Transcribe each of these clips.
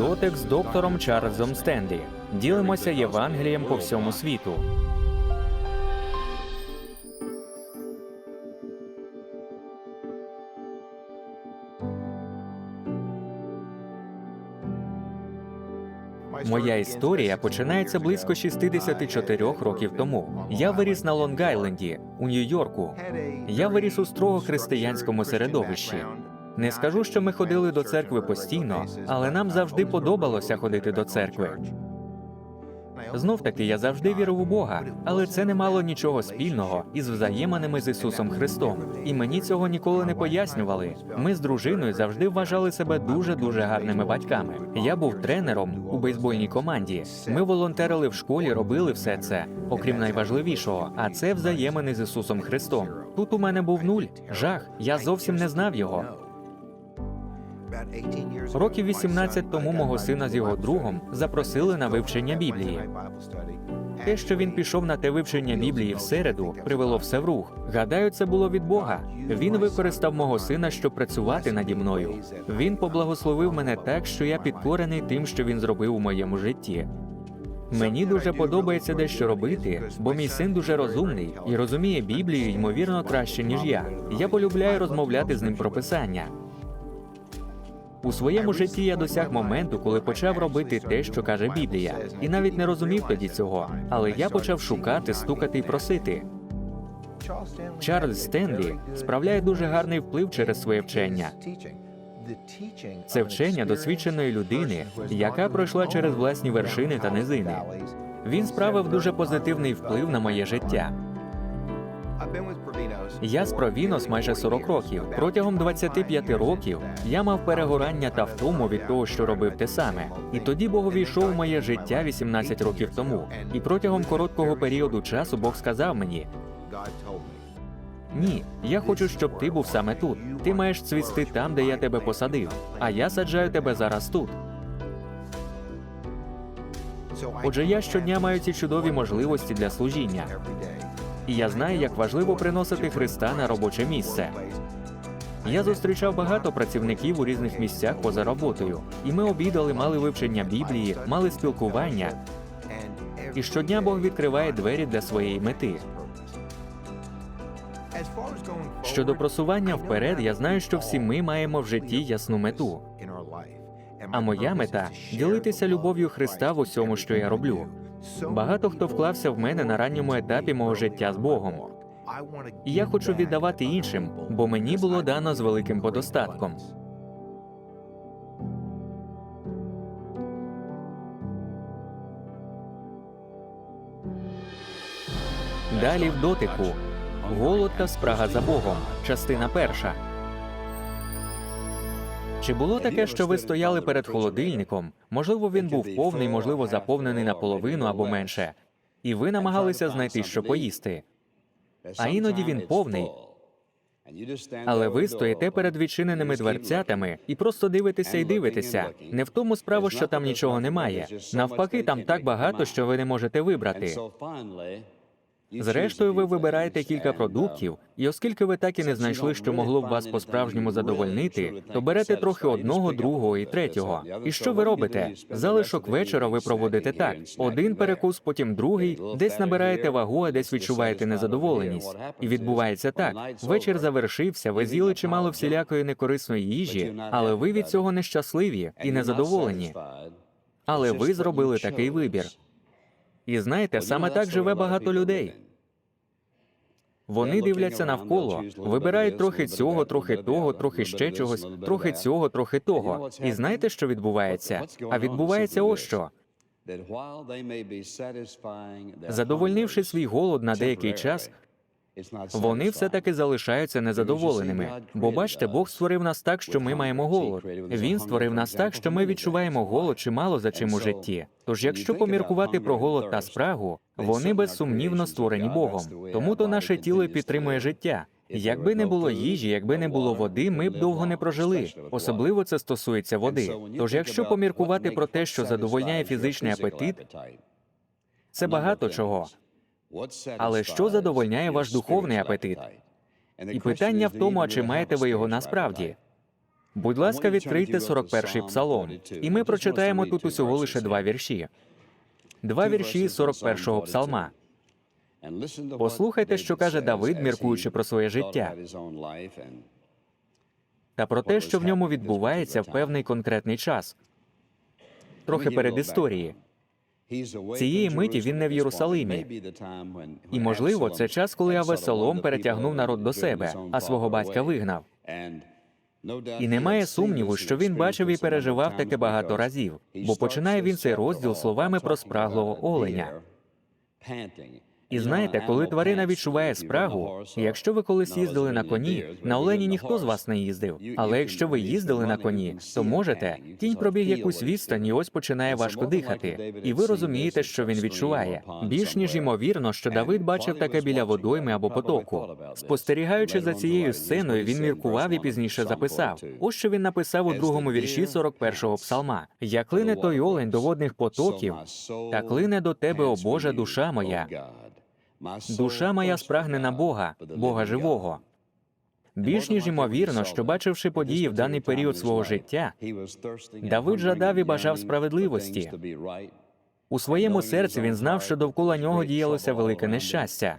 Дотик з доктором Чарльзом Стенлі. Ділимося Євангелієм по всьому світу. Моя історія починається близько 64 років тому. Я виріс на Лонг-Айленді, у Нью-Йорку. Я виріс у строго християнському середовищі. Не скажу, що ми ходили до церкви постійно, але нам завжди подобалося ходити до церкви. Знов таки я завжди вірив у Бога, але це не мало нічого спільного із взаєминами з Ісусом Христом. І мені цього ніколи не пояснювали. Ми з дружиною завжди вважали себе дуже дуже гарними батьками. Я був тренером у бейсбольній команді. Ми волонтерили в школі, робили все це, окрім найважливішого, а це взаємини з Ісусом Христом. Тут у мене був нуль, жах. Я зовсім не знав його. Років 18 тому мого сина з його другом запросили на вивчення Біблії. Те, що він пішов на те вивчення Біблії в середу, привело все в рух. Гадаю, це було від Бога. Він використав мого сина, щоб працювати наді мною. Він поблагословив мене так, що я підкорений тим, що він зробив у моєму житті. Мені дуже подобається дещо робити, бо мій син дуже розумний і розуміє Біблію ймовірно краще ніж я. Я полюбляю розмовляти з ним про писання. У своєму житті я досяг моменту, коли почав робити те, що каже Біблія, і навіть не розумів тоді цього. Але я почав шукати, стукати і просити. Чарльз Стенлі справляє дуже гарний вплив через своє вчення. Це вчення досвідченої людини, яка пройшла через власні вершини та низини. Він справив дуже позитивний вплив на моє життя. Я з Провінос майже 40 років. Протягом 25 років я мав перегорання та втому від того, що робив те саме. І тоді Бог увійшов у моє життя 18 років тому. І протягом короткого періоду часу Бог сказав мені: ні, я хочу, щоб ти був саме тут. Ти маєш цвісти там, де я тебе посадив. А я саджаю тебе зараз тут. Отже, я щодня маю ці чудові можливості для служіння. І я знаю, як важливо приносити Христа на робоче місце. Я зустрічав багато працівників у різних місцях поза роботою, і ми обідали, мали вивчення Біблії, мали спілкування. І щодня Бог відкриває двері для своєї мети. Щодо просування вперед, я знаю, що всі ми маємо в житті ясну мету. А моя мета ділитися любов'ю Христа в усьому, що я роблю. Багато хто вклався в мене на ранньому етапі мого життя з Богом. І я хочу віддавати іншим, бо мені було дано з великим подостатком. Далі в дотику. Голод та спрага за Богом. Частина перша. Чи було таке, що ви стояли перед холодильником? Можливо, він був повний, можливо, заповнений наполовину або менше, і ви намагалися знайти, що поїсти. А іноді він повний. Але ви стоїте перед відчиненими дверцятами і просто дивитеся і дивитеся. Не в тому справа, що там нічого немає. Навпаки, там так багато, що ви не можете вибрати. Зрештою, ви вибираєте кілька продуктів, і оскільки ви так і не знайшли, що могло б вас по-справжньому задовольнити, то берете трохи одного, другого і третього. І що ви робите? Залишок вечора ви проводите так: один перекус, потім другий, десь набираєте вагу, а десь відчуваєте незадоволеність. І відбувається так: вечір завершився, ви з'їли чимало всілякої некорисної їжі, але ви від цього нещасливі і незадоволені. Але ви зробили такий вибір. І знаєте, саме так живе багато людей. Вони дивляться навколо, вибирають трохи цього, трохи того, трохи ще чогось, трохи цього, трохи того. І знаєте, що відбувається? А відбувається ось що. Задовольнивши свій голод на деякий час, вони все таки залишаються незадоволеними. Бо бачите, Бог створив нас так, що ми маємо голод. Він створив нас так, що ми відчуваємо голод чимало за чим у житті. Тож, якщо поміркувати про голод та спрагу, вони безсумнівно створені Богом. Тому то наше тіло підтримує життя. Якби не було їжі, якби не було води, ми б довго не прожили. Особливо це стосується води. Тож, якщо поміркувати про те, що задовольняє фізичний апетит, це багато чого. Але що задовольняє ваш духовний апетит? І питання в тому, а чи маєте ви його насправді? Будь ласка, відкрийте 41-й псалом, і ми прочитаємо тут усього лише два вірші. Два вірші 41-го псалма. Послухайте, що каже Давид, міркуючи про своє життя. та про те, що в ньому відбувається в певний конкретний час, трохи перед історії. Цієї миті він не в Єрусалимі. І можливо, це час, коли Авесолом перетягнув народ до себе, а свого батька вигнав. І немає сумніву, що він бачив і переживав таке багато разів, бо починає він цей розділ словами про спраглого оленя. І знаєте, коли тварина відчуває спрагу, якщо ви колись їздили на коні, на олені ніхто з вас не їздив. Але якщо ви їздили на коні, то можете кінь пробіг якусь відстань, і ось починає важко дихати. І ви розумієте, що він відчуває. Більш ніж ймовірно, що Давид бачив таке біля водойми або потоку. Спостерігаючи за цією сценою, він міркував і пізніше записав. Ось що він написав у другому вірші 41-го псалма: Як клине той олень до водних потоків, та клине до тебе, о Боже, душа моя. Душа моя спрагне на Бога, Бога живого. Більш ніж ймовірно, що бачивши події в даний період свого життя, Давид жадав і бажав справедливості. у своєму серці він знав, що довкола нього діялося велике нещастя.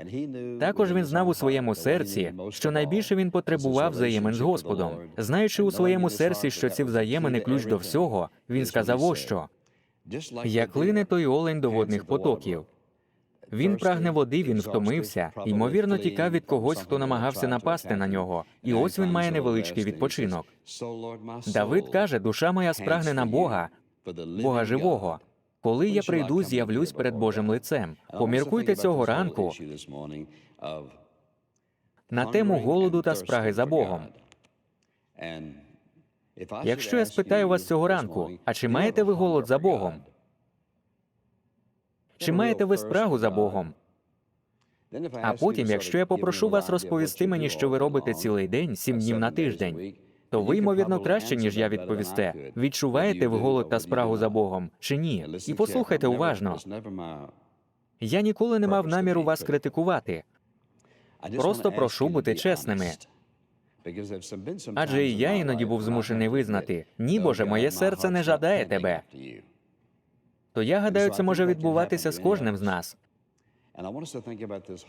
Також він знав у своєму серці, що найбільше він потребував взаємин з Господом. Знаючи у своєму серці, що ці взаємини ключ до всього, він сказав ось що як лине той олень до водних потоків. Він прагне води, він втомився, ймовірно, тікав від когось, хто намагався напасти на нього. І ось він має невеличкий відпочинок. Давид каже: душа моя спрагне на Бога, Бога живого. Коли я прийду, з'явлюсь перед Божим лицем. Поміркуйте цього ранку на тему голоду та спраги за Богом. Якщо я спитаю вас цього ранку, а чи маєте ви голод за Богом? Чи маєте ви спрагу за Богом? А потім, якщо я попрошу вас розповісти мені, що ви робите цілий день, сім днів на тиждень, то ви, ймовірно, краще, ніж я відповісте. Відчуваєте ви голод та спрагу за Богом чи ні? І послухайте уважно. Я ніколи не мав наміру вас критикувати. Просто прошу бути чесними. Адже і я іноді був змушений визнати: ні, Боже, моє серце не жадає тебе. То я гадаю, це може відбуватися з кожним з нас.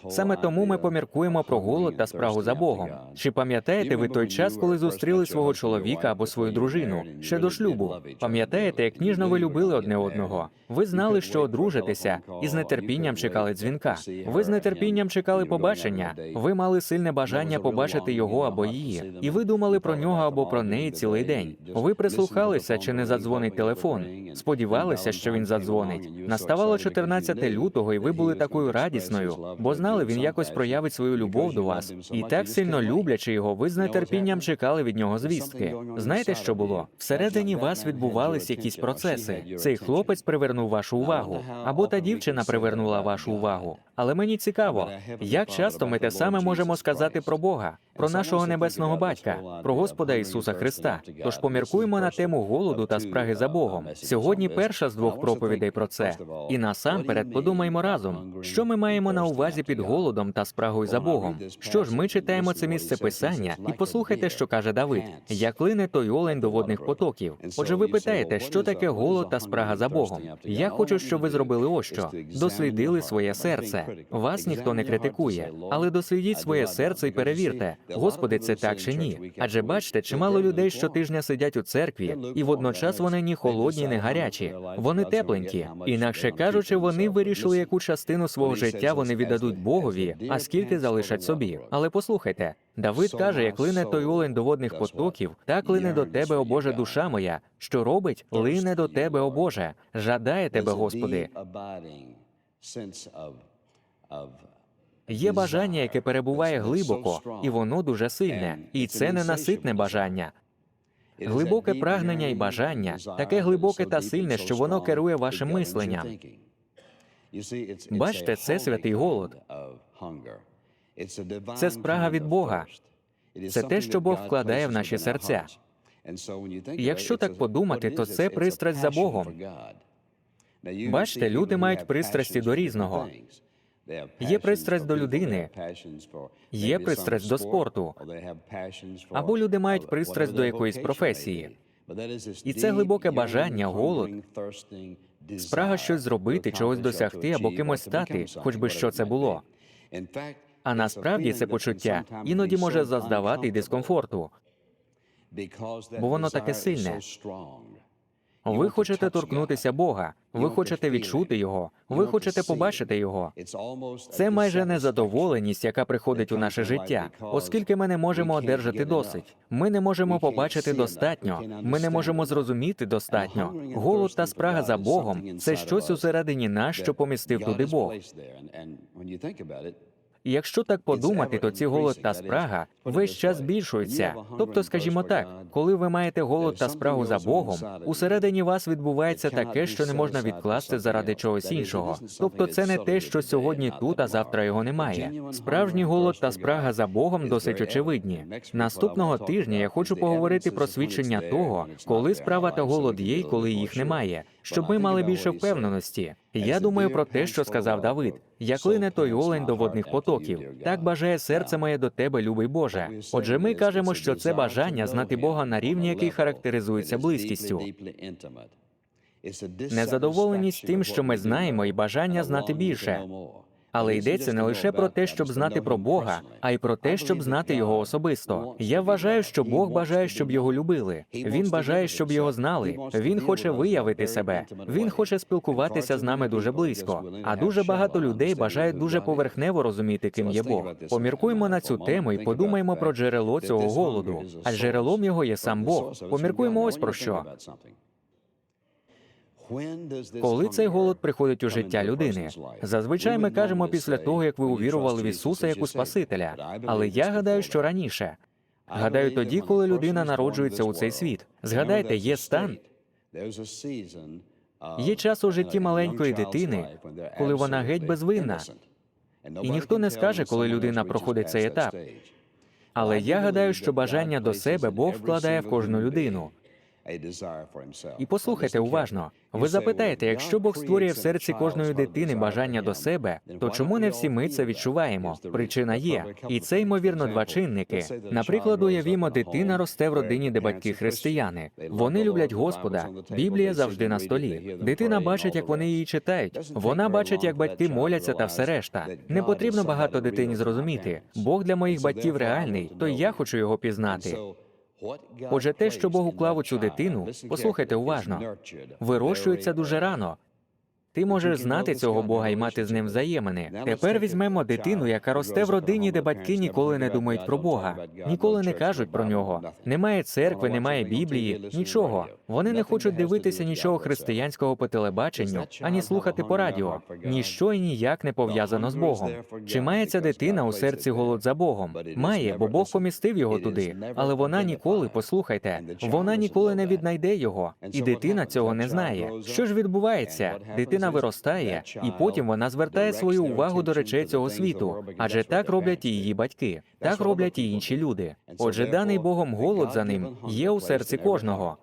Саме тому ми поміркуємо про голод та спрагу за Богом. Чи пам'ятаєте ви той час, коли зустріли свого чоловіка або свою дружину ще до шлюбу? Пам'ятаєте, як ніжно ви любили одне одного? Ви знали, що одружитеся, і з нетерпінням чекали дзвінка. Ви з нетерпінням чекали побачення. Ви мали сильне бажання побачити його або її, і ви думали про нього або про неї цілий день. Ви прислухалися, чи не задзвонить телефон. Сподівалися, що він задзвонить. Наставало 14 лютого, і ви були такою радісною, бо знали, він якось проявить свою любов до вас. І так сильно люблячи його, ви з нетерпінням чекали від нього звістки. Знаєте, що було? Всередині вас відбувались якісь процеси. Цей хлопець привернув вашу увагу, або та дівчина привернула вашу увагу. Але мені цікаво, як часто ми те саме можемо сказати про Бога, про нашого небесного батька, про Господа Ісуса Христа. Тож поміркуємо на тему голоду та спраги за Богом. Сьогодні перша з двох проповідей про це. І насамперед подумаймо разом, що ми маємо на увазі під голодом та спрагою за Богом. Що ж, ми читаємо це місце писання, і послухайте, що каже Давид: як лине той олень до водних потоків. Отже, ви питаєте, що таке голод та спрага за Богом? Я хочу, щоб ви зробили ось що дослідили своє серце. Вас ніхто не критикує, але дослідіть своє серце і перевірте, Господи, це так чи ні? Адже бачите, чимало людей щотижня сидять у церкві, і водночас вони ні холодні, ні гарячі. Вони тепленькі. Інакше кажучи, вони вирішили, яку частину свого життя вони віддадуть Богові, а скільки залишать собі. Але послухайте, Давид каже, як лине той олень до водних потоків, так лине до тебе, о Боже, душа моя. Що робить? Лине до тебе, о Боже. Жадає тебе, Господи. Є бажання, яке перебуває глибоко, і воно дуже сильне, і це ненаситне бажання. Глибоке прагнення і бажання, таке глибоке та сильне, що воно керує вашим мисленням. Бачите, це святий голод. Це спрага від Бога. Це те, що Бог вкладає в наші серця. Якщо так подумати, то це пристрасть за Богом. Бачите, люди мають пристрасті до різного. Є пристрасть до людини, є пристрасть до спорту, або люди мають пристрасть до якоїсь професії. І це глибоке бажання, голод, спрага щось зробити, чогось досягти або кимось стати, хоч би що це було. А насправді це почуття іноді може заздавати дискомфорту. бо воно таке сильне. Ви хочете торкнутися Бога, ви хочете відчути його, ви хочете побачити його. Це майже незадоволеність, яка приходить у наше життя, оскільки ми не можемо одержати досить. Ми не можемо побачити достатньо, ми не можемо зрозуміти достатньо. Голод та спрага за Богом це щось усередині нас, що помістив туди Бог. І якщо так подумати, то ці голод та спрага весь час збільшуються. Тобто, скажімо так, коли ви маєте голод та спрагу за Богом, усередині вас відбувається таке, що не можна відкласти заради чогось іншого. Тобто, це не те, що сьогодні тут, а завтра його немає. Справжній голод та спрага за Богом досить очевидні. Наступного тижня я хочу поговорити про свідчення того, коли справа та голод є і коли їх немає, щоб ми мали більше впевненості. Я думаю про те, що сказав Давид. Як лине той олень до водних потоків, так бажає серце моє до тебе, любий Боже. Отже, ми кажемо, що це бажання знати Бога на рівні, який характеризується близькістю. Незадоволеність тим, що ми знаємо, і бажання знати більше. Але йдеться не лише про те, щоб знати про Бога, а й про те, щоб знати його особисто. Я вважаю, що Бог бажає, щоб його любили. Він бажає, щоб його знали. Він хоче виявити себе. Він хоче спілкуватися з нами дуже близько. А дуже багато людей бажають дуже поверхнево розуміти, ким є Бог. Поміркуємо на цю тему і подумаємо про джерело цього голоду. А джерелом його є сам Бог. Поміркуємо ось про що. Коли цей голод приходить у життя людини, зазвичай ми кажемо після того, як ви увірували в Ісуса як у Спасителя. Але я гадаю, що раніше. Гадаю, тоді, коли людина народжується у цей світ. Згадайте, є стан, є час у житті маленької дитини, коли вона геть безвинна. І ніхто не скаже, коли людина проходить цей етап. Але я гадаю, що бажання до себе Бог вкладає в кожну людину. І послухайте уважно. Ви запитаєте, якщо Бог створює в серці кожної дитини бажання до себе, то чому не всі ми це відчуваємо? Причина є, і це ймовірно два чинники. Наприклад, уявімо, дитина росте в родині, де батьки християни. Вони люблять Господа. Біблія завжди на столі. Дитина бачить, як вони її читають. Вона бачить, як батьки моляться та все решта. Не потрібно багато дитині зрозуміти. Бог для моїх батьків реальний, то я хочу його пізнати. Отже, те, що Бог уклав у цю дитину, послухайте уважно, вирощується дуже рано. Ти можеш знати цього Бога і мати з ним взаємини. Тепер візьмемо дитину, яка росте в родині, де батьки ніколи не думають про Бога, ніколи не кажуть про нього. Немає церкви, немає Біблії, нічого. Вони не хочуть дивитися нічого християнського по телебаченню, ані слухати по радіо. Ніщо і ніяк не пов'язано з Богом. Чи має ця дитина у серці голод за Богом? Має, бо Бог помістив його туди. Але вона ніколи, послухайте, вона ніколи не віднайде його, і дитина цього не знає. Що ж відбувається? Дитина виростає, і потім вона звертає свою увагу до речей цього світу, адже так роблять і її батьки, так роблять і інші люди. Отже, даний Богом голод за ним є у серці кожного.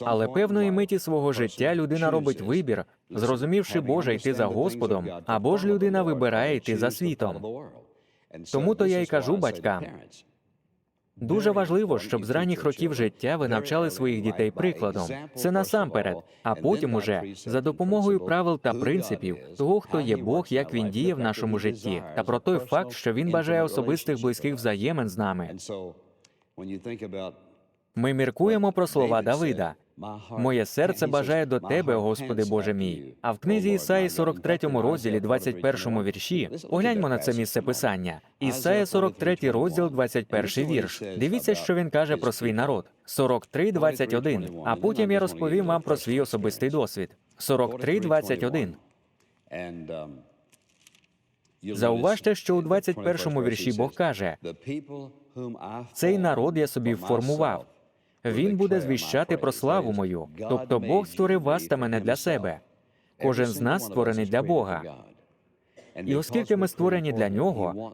Але певної миті свого життя людина робить вибір, зрозумівши Боже йти за Господом, або ж людина вибирає йти за світом. Тому то я й кажу батькам. Дуже важливо, щоб з ранніх років життя ви навчали своїх дітей прикладом. Це насамперед, а потім уже за допомогою правил та принципів того, хто є Бог, як він діє в нашому житті, та про той факт, що він бажає особистих близьких взаємин з нами. Ми міркуємо про слова Давида. Моє серце бажає до тебе, Господи Боже мій. А в книзі Ісаї 43 розділі, 21 вірші, погляньмо на це місце писання. Ісая 43 розділ, 21 вірш. Дивіться, що він каже про свій народ. 43, 21. А потім я розповім вам про свій особистий досвід. 43, 21. Зауважте, що у 21 вірші Бог каже: цей народ я собі вформував. Він буде звіщати про славу мою. Тобто Бог створив вас та мене для себе. Кожен з нас створений для Бога. І оскільки ми створені для нього,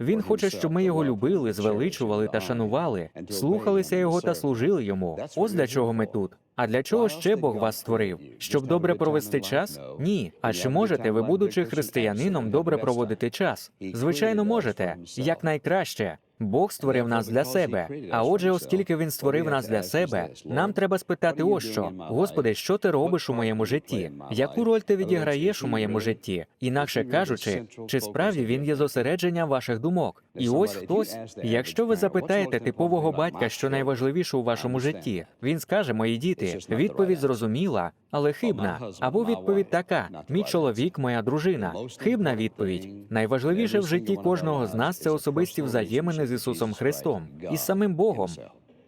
Він хоче, щоб ми його любили, звеличували та шанували, слухалися його та служили йому. Ось для чого ми тут. А для чого ще Бог вас створив? Щоб добре провести час? Ні. А чи можете ви, будучи християнином, добре проводити час? Звичайно, можете. Як найкраще. Бог створив нас для себе. А отже, оскільки він створив нас для себе, нам треба спитати ось що: Господи, що ти робиш у моєму житті? Яку роль ти відіграєш у моєму житті? Інакше кажучи, чи справді він є зосередженням ваших думок? І ось хтось, якщо ви запитаєте типового батька, що найважливіше у вашому житті, він скаже: Мої діти, відповідь зрозуміла, але хибна. Або відповідь така: мій чоловік, моя дружина. Хибна відповідь. Найважливіше в житті кожного з нас це особисті взаємини з Ісусом Христом і з самим Богом.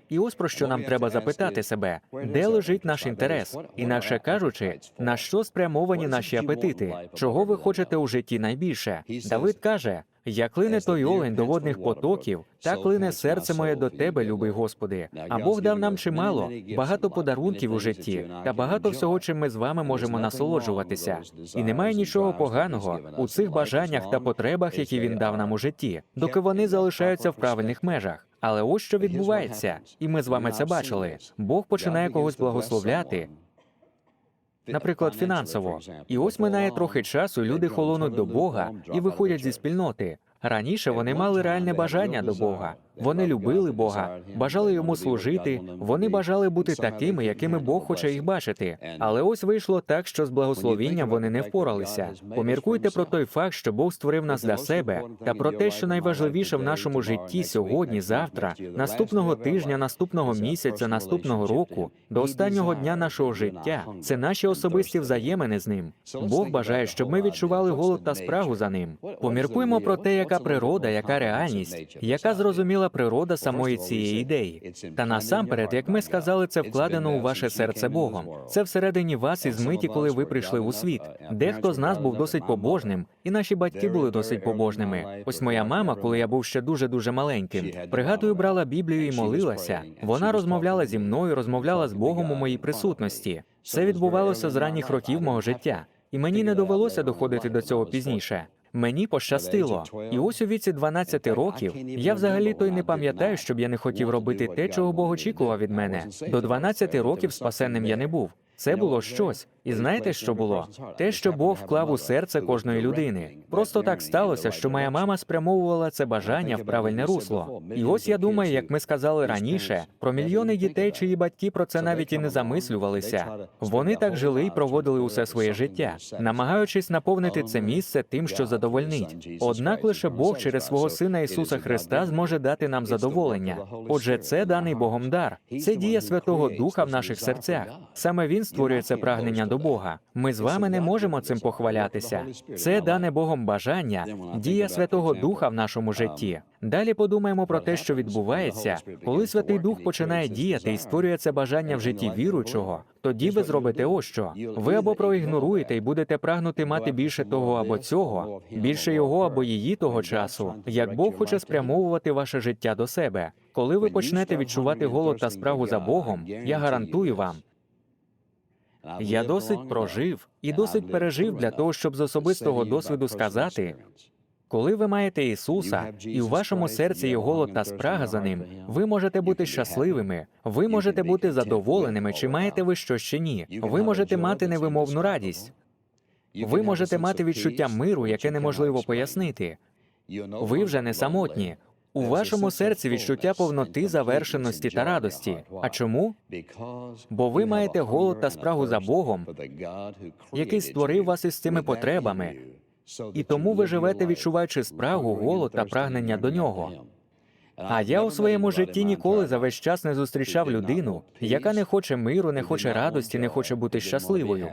І ось про що нам треба запитати себе, де лежить наш інтерес, інакше кажучи, на що спрямовані наші апетити, чого ви хочете у житті найбільше? Давид каже: як лине той олень до водних потоків, так лине серце моє до тебе, любий Господи. А Бог дав нам чимало, багато подарунків у житті та багато всього, чим ми з вами можемо насолоджуватися. І немає нічого поганого у цих бажаннях та потребах, які він дав нам у житті, доки вони залишаються в правильних межах. Але ось що відбувається, і ми з вами це бачили. Бог починає когось благословляти, наприклад, фінансово. І ось минає трохи часу, люди холонуть до Бога і виходять зі спільноти. Раніше вони мали реальне бажання до Бога. Вони любили Бога, бажали йому служити. Вони бажали бути такими, якими Бог хоче їх бачити. Але ось вийшло так, що з благословінням вони не впоралися. Поміркуйте про той факт, що Бог створив нас для себе, та про те, що найважливіше в нашому житті сьогодні, завтра, наступного тижня, наступного місяця, наступного року, до останнього дня нашого життя. Це наші особисті взаємини з ним. Бог бажає, щоб ми відчували голод та спрагу за ним. Поміркуємо про те, яка природа, яка реальність, яка зрозуміла природа самої цієї ідеї. Та насамперед, як ми сказали, це вкладено у ваше серце Богом. Це всередині вас із миті, коли ви прийшли у світ. Дехто з нас був досить побожним, і наші батьки були досить побожними. Ось моя мама, коли я був ще дуже дуже маленьким, пригадую, брала Біблію і молилася. Вона розмовляла зі мною, розмовляла з Богом у моїй присутності. Це відбувалося з ранніх років мого життя, і мені не довелося доходити до цього пізніше. Мені пощастило, і ось у віці 12 років я взагалі то й не пам'ятаю, щоб я не хотів робити те, чого Бог очікував від мене. До 12 років спасенним я не був. Це було щось. І знаєте, що було? Те, що Бог вклав у серце кожної людини. Просто так сталося, що моя мама спрямовувала це бажання в правильне русло. І ось я думаю, як ми сказали раніше, про мільйони дітей, чиї батьки про це навіть і не замислювалися. Вони так жили і проводили усе своє життя, намагаючись наповнити це місце тим, що задовольнить. Однак лише Бог через свого сина Ісуса Христа зможе дати нам задоволення. Отже, це даний Богом дар. Це дія Святого Духа в наших серцях. Саме він створює це прагнення до Бога. Ми з вами не можемо цим похвалятися. Це дане Богом бажання, дія Святого Духа в нашому житті. Далі подумаємо про те, що відбувається, коли Святий Дух починає діяти і створює це бажання в житті віруючого. Тоді ви зробите ось що. Ви або проігноруєте і будете прагнути мати більше того або цього, більше його або її того часу, як Бог хоче спрямовувати ваше життя до себе. Коли ви почнете відчувати голод та спрагу за Богом, я гарантую вам. Я досить прожив і досить пережив для того, щоб з особистого досвіду сказати, коли ви маєте Ісуса, і у вашому серці є голод та спрага за ним, ви можете бути щасливими, ви можете бути задоволеними, чи маєте ви що ще ні. Ви можете мати невимовну радість. Ви можете мати відчуття миру, яке неможливо пояснити. Ви вже не самотні. У вашому серці відчуття повноти, завершеності та радості. А чому? Бо ви маєте голод та спрагу за Богом, який створив вас із цими потребами, і тому ви живете, відчуваючи спрагу, голод та прагнення до нього. А я у своєму житті ніколи за весь час не зустрічав людину, яка не хоче миру, не хоче радості, не хоче бути щасливою.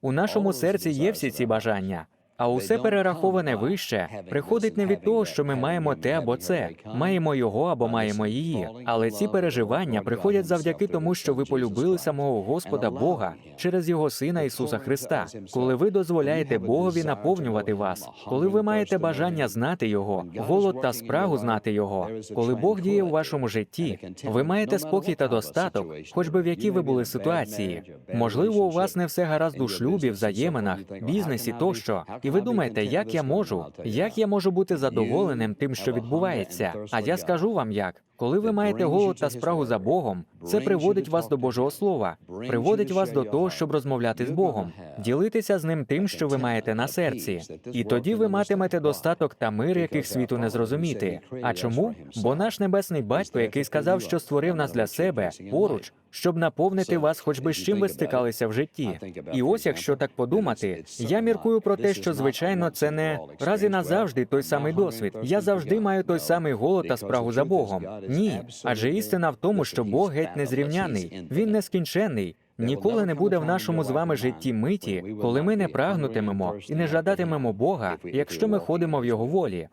У нашому серці є всі ці бажання. А усе перераховане вище приходить не від того, що ми маємо те або це, маємо його або маємо її. Але ці переживання приходять завдяки тому, що ви полюбили самого Господа Бога через його Сина Ісуса Христа. Коли ви дозволяєте Богові наповнювати вас, коли ви маєте бажання знати Його, голод та спрагу знати Його, коли Бог діє у вашому житті, ви маєте спокій та достаток, хоч би в якій ви були ситуації. Можливо, у вас не все гаразд у шлюбі, взаєминах, бізнесі тощо. І ви думаєте, як я можу, як я можу бути задоволеним тим, що відбувається? А я скажу вам як. Коли ви маєте голод та спрагу за Богом, це приводить вас до Божого Слова, приводить вас до того, щоб розмовляти з Богом, ділитися з ним тим, що ви маєте на серці. І тоді ви матимете достаток та мир, яких світу не зрозуміти. А чому? Бо наш небесний батько, який сказав, що створив нас для себе поруч, щоб наповнити вас, хоч би з чим ви стикалися в житті. І ось, якщо так подумати, я міркую про те, що звичайно це не раз і назавжди той самий досвід. Я завжди маю той самий голод та спрагу за Богом. Ні, адже істина в тому, що Бог геть незрівняний, він нескінченний. Ніколи не буде в нашому з вами житті миті, коли ми не прагнутимемо і не жадатимемо Бога, якщо ми ходимо в його волі.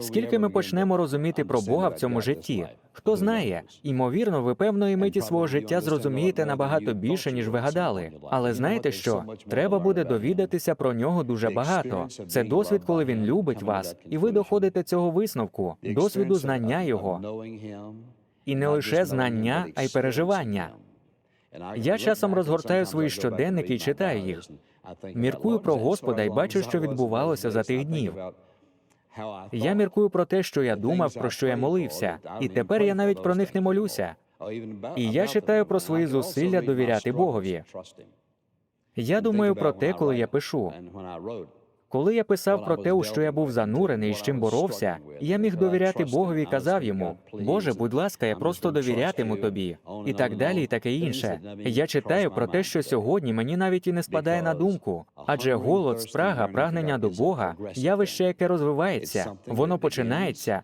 Скільки ми почнемо розуміти про Бога в цьому житті? Хто знає? Імовірно, ви певної миті свого життя зрозумієте набагато більше, ніж ви гадали. Але знаєте що? Треба буде довідатися про нього дуже багато. Це досвід, коли він любить вас, і ви доходите цього висновку, досвіду знання його. І не лише знання, а й переживання. Я часом розгортаю свої щоденники і читаю їх. Міркую про Господа і бачу, що відбувалося за тих днів. Я міркую про те, що я думав, про що я молився, і тепер я навіть про них не молюся. І я читаю про свої зусилля довіряти Богові. Я думаю про те, коли я пишу. Коли я писав про те, у що я був занурений і з чим боровся, я міг довіряти Богові і казав йому: Боже, будь ласка, я просто довірятиму тобі, і так далі, і таке інше. Я читаю про те, що сьогодні мені навіть і не спадає на думку, адже голод, спрага, прагнення до Бога, явище, яке розвивається, воно починається,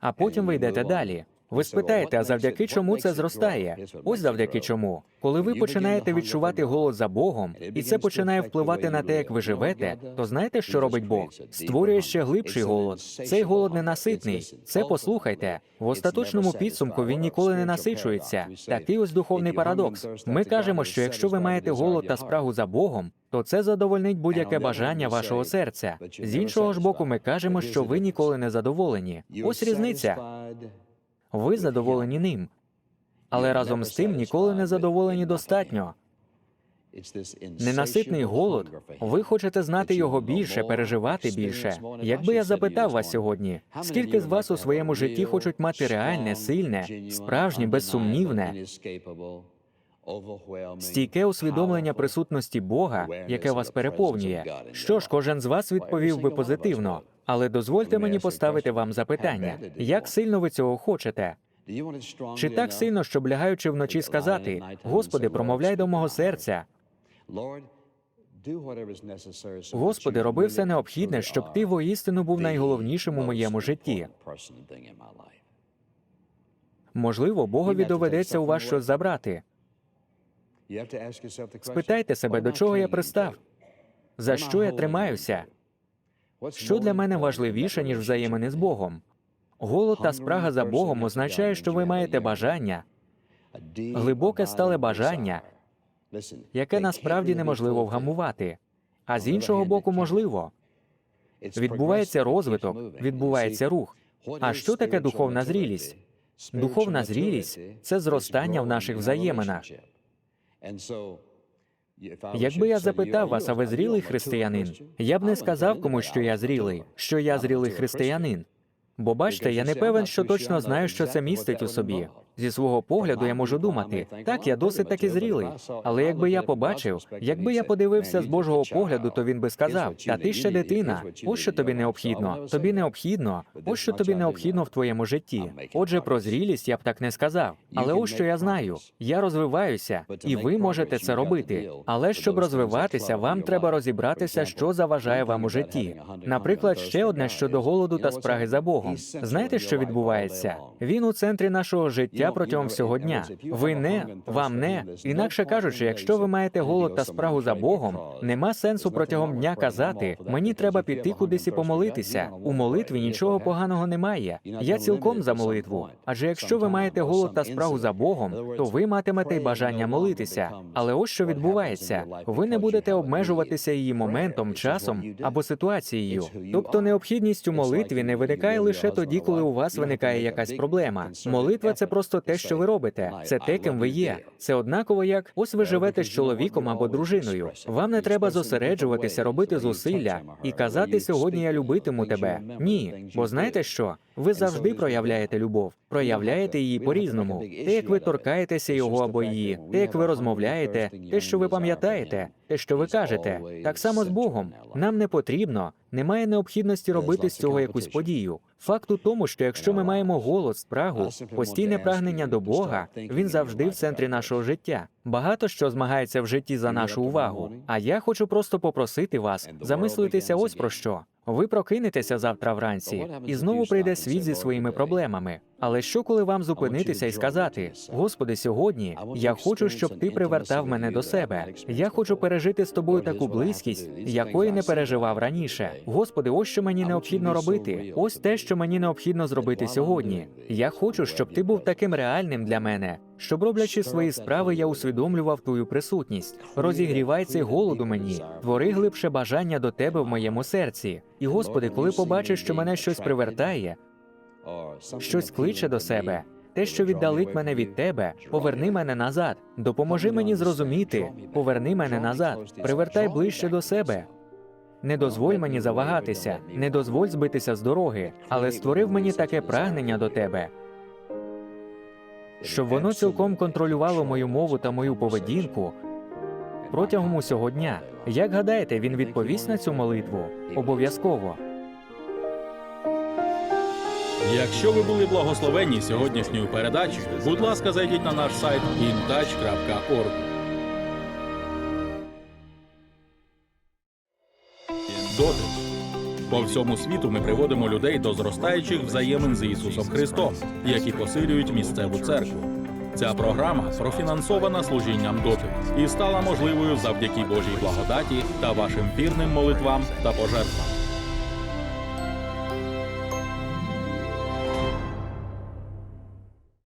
а потім ви йдете далі. Ви спитаєте, а завдяки чому це зростає? Ось завдяки чому. Коли ви починаєте відчувати голод за Богом, і це починає впливати на те, як ви живете, то знаєте, що робить Бог? Створює ще глибший голод. Цей голод ненаситний. Це послухайте. В остаточному підсумку він ніколи не насичується. Такий ось духовний парадокс. Ми кажемо, що якщо ви маєте голод та спрагу за Богом, то це задовольнить будь-яке бажання вашого серця. З іншого ж боку, ми кажемо, що ви ніколи не задоволені. Ось різниця. Ви задоволені ним, але разом з тим ніколи не задоволені достатньо. Ненаситний голод. Ви хочете знати його більше, переживати більше. Якби я запитав вас сьогодні, скільки з вас у своєму житті хочуть мати реальне, сильне, справжнє, безсумнівне, стійке усвідомлення присутності Бога, яке вас переповнює. Що ж, кожен з вас відповів би позитивно, але дозвольте мені поставити вам запитання: як сильно ви цього хочете? Чи так сильно, щоб лягаючи вночі сказати: Господи, промовляй до мого серця. Господи, роби все необхідне, щоб ти воістину був найголовнішим у моєму житті. Можливо, Богові доведеться у вас щось забрати. Спитайте себе, до чого я пристав? За що я тримаюся? Що для мене важливіше, ніж взаємини з Богом? Голод та спрага за Богом означає, що ви маєте бажання, глибоке стале бажання, яке насправді неможливо вгамувати. А з іншого боку, можливо. Відбувається розвиток, відбувається рух. А що таке духовна зрілість? Духовна зрілість це зростання в наших взаєминах. Якби я запитав вас, а ви зрілий християнин, я б не сказав комусь, що я зрілий, що я зрілий християнин. Бо бачите, я не певен, що точно знаю, що це містить у собі. Зі свого погляду я можу думати, так, я досить таки зрілий. Але якби я побачив, якби я подивився з Божого погляду, то він би сказав: Та ти ще дитина, ось що тобі необхідно. Тобі необхідно, ось що тобі необхідно в твоєму житті. Отже, про зрілість я б так не сказав. Але ось що я знаю: я розвиваюся, і ви можете це робити. Але щоб розвиватися, вам треба розібратися, що заважає вам у житті. Наприклад, ще одне щодо голоду та спраги за Богом. Знаєте, що відбувається? Він у центрі нашого життя протягом всього дня. Ви не, вам не. Інакше кажучи, якщо ви маєте голод та спрагу за Богом, нема сенсу протягом дня казати мені треба піти кудись і помолитися. У молитві нічого поганого немає. Я цілком за молитву. Адже якщо ви маєте голод та спрагу за Богом, то ви матимете й бажання молитися. Але ось що відбувається: ви не будете обмежуватися її моментом, часом або ситуацією. Тобто необхідність у молитві не виникає лише тоді, коли у вас виникає якась проблема. Молитва це просто просто те, що ви робите. Це те, ким ви є. Це однаково, як ось ви живете з чоловіком або дружиною. Вам не треба зосереджуватися, робити зусилля і казати сьогодні я любитиму тебе. Ні, бо знаєте що? Ви завжди проявляєте любов, проявляєте її по-різному. Те, як ви торкаєтеся його або її, те, як ви розмовляєте, те, що ви пам'ятаєте, те, що ви кажете. Так само з Богом. Нам не потрібно, немає необхідності робити з цього якусь подію. Факт у тому, що якщо ми маємо голод, спрагу, постійне прагнення до Бога, він завжди в центрі нашого життя. Багато що змагається в житті за нашу увагу. А я хочу просто попросити вас замислитися ось про що. Ви прокинетеся завтра вранці, і знову прийде світ зі своїми проблемами. Але що, коли вам зупинитися і сказати: Господи, сьогодні я хочу, щоб ти привертав мене до себе. Я хочу пережити з тобою таку близькість, якої не переживав раніше. Господи, ось що мені необхідно робити. Ось те, що мені необхідно зробити сьогодні. Я хочу, щоб ти був таким реальним для мене. Щоб роблячи свої справи, я усвідомлював твою присутність. Розігрівай цей голод у мені, твори глибше бажання до тебе в моєму серці. І Господи, коли побачиш, що мене щось привертає, щось кличе до себе. Те, що віддалить мене від тебе, поверни мене назад. Допоможи мені зрозуміти, поверни мене назад, привертай ближче до себе. Не дозволь мені завагатися, не дозволь збитися з дороги, але створи в мені таке прагнення до тебе, щоб воно цілком контролювало мою мову та мою поведінку протягом усього дня. Як гадаєте, він відповість на цю молитву? Обов'язково. Якщо ви були благословенні сьогоднішньою передачею, будь ласка, зайдіть на наш сайт intouch.org. Дотик. По всьому світу ми приводимо людей до зростаючих взаємин з Ісусом Христом, які посилюють місцеву церкву. Ця програма профінансована служінням дотик і стала можливою завдяки Божій благодаті та вашим вірним молитвам та пожертвам.